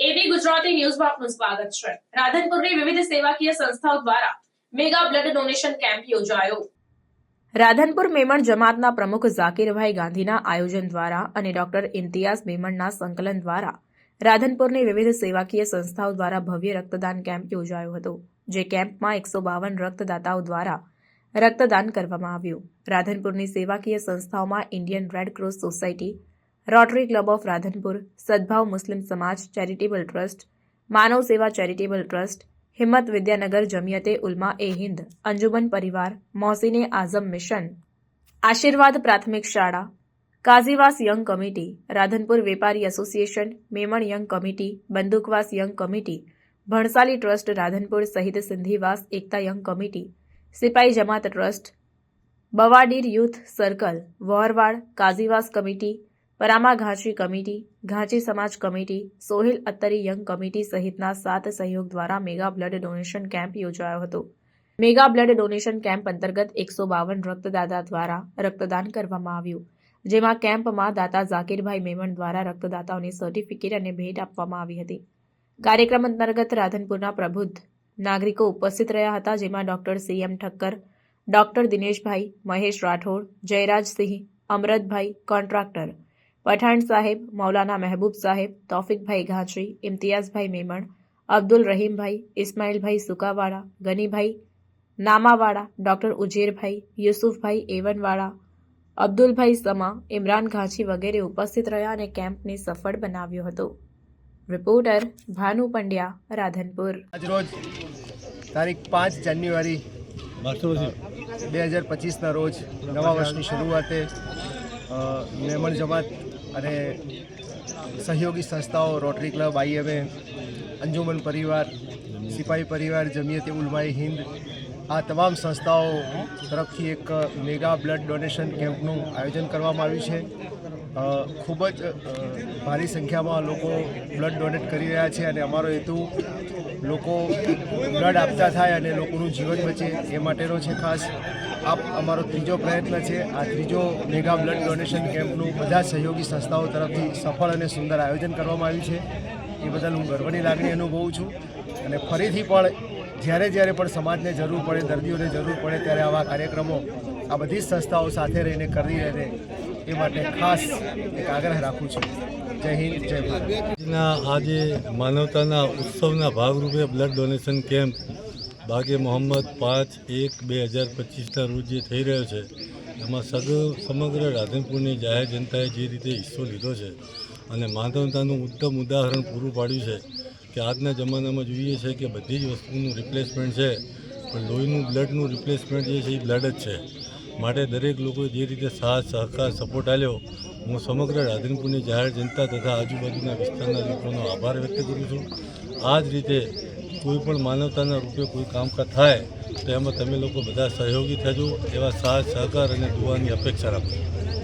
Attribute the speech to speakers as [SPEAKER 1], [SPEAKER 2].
[SPEAKER 1] ન્યૂઝમાં આપનું સ્વાગત છે રાધનપુરની વિવિધ સેવાકીય સંસ્થાઓ દ્વારા મેગા બ્લડ ડોનેશન કેમ્પ યોજાયો રાધનપુર મેમણ જમાતના પ્રમુખ ઝાકીરભાઈ ગાંધીના આયોજન દ્વારા અને ડોક્ટર ઇમ્તિયાઝ મેમણના સંકલન દ્વારા રાધનપુરની વિવિધ સેવાકીય સંસ્થાઓ દ્વારા ભવ્ય રક્તદાન કેમ્પ યોજાયો હતો, જે કેમ્પમાં એકસો બાવન રક્તદાતાઓ દ્વારા રક્તદાન કરવામાં આવ્યું. રાધનપુરની સેવાકીય સંસ્થાઓમાં Indian red cross society rotary club of Radhanpur સદભાવ મુસ્લિમ સમાજ ચેરિટેબલ ટ્રસ્ટ માનવ સેવા ચેરિટેબલ ટ્રસ્ટ હિંમત વિદ્યાનગર જમિયતે ઉલમા એ હિન્દ અંજુમન પરિવાર મોહસિને આઝમ મિશન આશીર્વાદ પ્રાથમિક શાળા કાઝીવાસ યંગ કમિટી રાધનપુર વેપારી association Memon young committee Bandukvas young committee Bhansali trust Radhanpur સહિત સિંધીવાસ એકતા યંગ કમિટી સિપાઈ જમાત trust બવાડીર youth circle Vorvad Kazivas committee પરામા Ghanchi committee Ghanchi સમાજ committee, Sohil Attari young committee સહિતના સાત સહયોગ દ્વારા મેગા બ્લડ ડોનેશન કેમ્પ યોજાયો હતો. મેગા બ્લડ ડોનેશન કેમ્પ અંતર્ગત એકસો બાવન રક્તદાતા દ્વારા રક્તદાન કરવામાં આવ્યું. જેમાં કેમ્પમાં દાતા ઝાકીરભાઈ મેમણ દ્વારા રક્તદાતાઓને સર્ટિફિકેટ અને ભેટ આપવામાં આવી હતી. કાર્યક્રમ અંતર્ગત રાધનપુરના પ્રબુદ્ધ નાગરિકો ઉપસ્થિત રહ્યા હતા, જેમાં doctor CM Thakkar, doctor Dineshbhai, Mahesh Rathod, Jayrajsinh, Amratbhai, contractor Pathan સાહેબ મૌલાના મહેબૂબ સાહેબ તોફિકભાઈ ઘાંચી ઇમ્તિયાઝભાઈ મેમણ અબ્દુલ રહીમભાઈ ઇસ્માઇલભાઈ સુકાવાળા ગનીભાઈ નામાવાળા ડૉક્ટર ઉજેરભાઈ યુસુફભાઈ એવનવાળા અબ્દુલભાઈ સમા ઇમરાન ઘાંચી વગેરે ઉપસ્થિત રહ્યા અને કેમ્પને સફળ બનાવ્યો હતો. રિપોર્ટર ભાનુ પંડ્યા રાધનપુર.
[SPEAKER 2] આજરોજ તારીખ પાંચ જાન્યુઆરી બે હજાર પચીસના રોજ નવા વર્ષની શરૂઆતે મેમણ જમાત અને સહયોગી સંસ્થાઓ રોટરી ક્લબ આઈએમએ અંજુમન પરિવાર, સિપાહી પરિવાર, જમિયતે ઉલમાએ હિન્દ, આ તમામ સંસ્થાઓ તરફથી એક મેગા બ્લડ ડોનેશન કેમ્પનું આયોજન કરવામાં આવ્યું છે. ખૂબ જ ભારી સંખ્યામાં લોકો બ્લડ ડોનેટ કરી રહ્યા છે અને અમારો હેતુ લોકો બ્લડ આપતા થાય અને લોકોનું જીવન બચે એ માટેનો છે ખાસ. આ અમારો ત્રીજો પ્રયત્ન છે. આ ત્રીજો મેગા બ્લડ ડોનેશન કેમ્પનું બધા સહયોગી સંસ્થાઓ તરફથી સફળ અને સુંદર આયોજન કરવામાં આવ્યું છે. એ બદલ હું ગર્વની લાગણી અનુભવું છું. અને ફરીથી પણ જ્યારે જ્યારે પણ સમાજને જરૂર પડે, દર્દીઓને જરૂર પડે ત્યારે આવા કાર્યક્રમો આ બધી જ સંસ્થાઓ સાથે રહીને કરી રહે એ માટે ખાસ એક આગ્રહ રાખું છું. જય હિન્દ, જય ભારત.
[SPEAKER 3] આજે માનવતાના ઉત્સવના ભાગરૂપે બ્લડ ડોનેશન કેમ્પ બાગે મોહમ્મદ પાંચ એક બે હજાર પચીસના રોજ જે થઈ રહ્યો છે. એમાં સગ, સમગ્ર રાધનપુરની જાહેર જનતાએ જે રીતે હિસ્સો લીધો છે અને માનવતાનું ઉત્તમ ઉદાહરણ પૂરું પાડ્યું છે કે આજના જમાનામાં જોઈએ છે કે બધી જ વસ્તુનું રિપ્લેસમેન્ટ છે, પણ લોહીનું બ્લડનું રિપ્લેસમેન્ટ જે છે એ બ્લડ જ છે. માટે દરેક લોકોએ જે રીતે સાથ, સહકાર સપોર્ટ આપ્યો, હું સમગ્ર રાધનપુરની જાહેર જનતા તથા આજુબાજુના વિસ્તારના લોકોનો આભાર વ્યક્ત કરું છું. આ જ રીતે કોઈ પણ માનવતાના રૂપે કોઈ કામકાજ થાય, તો એમાં તમે લોકો બધા સહયોગી થજો, એવા સાથ, સહકાર અને દુવાની અપેક્ષા રાખું. છું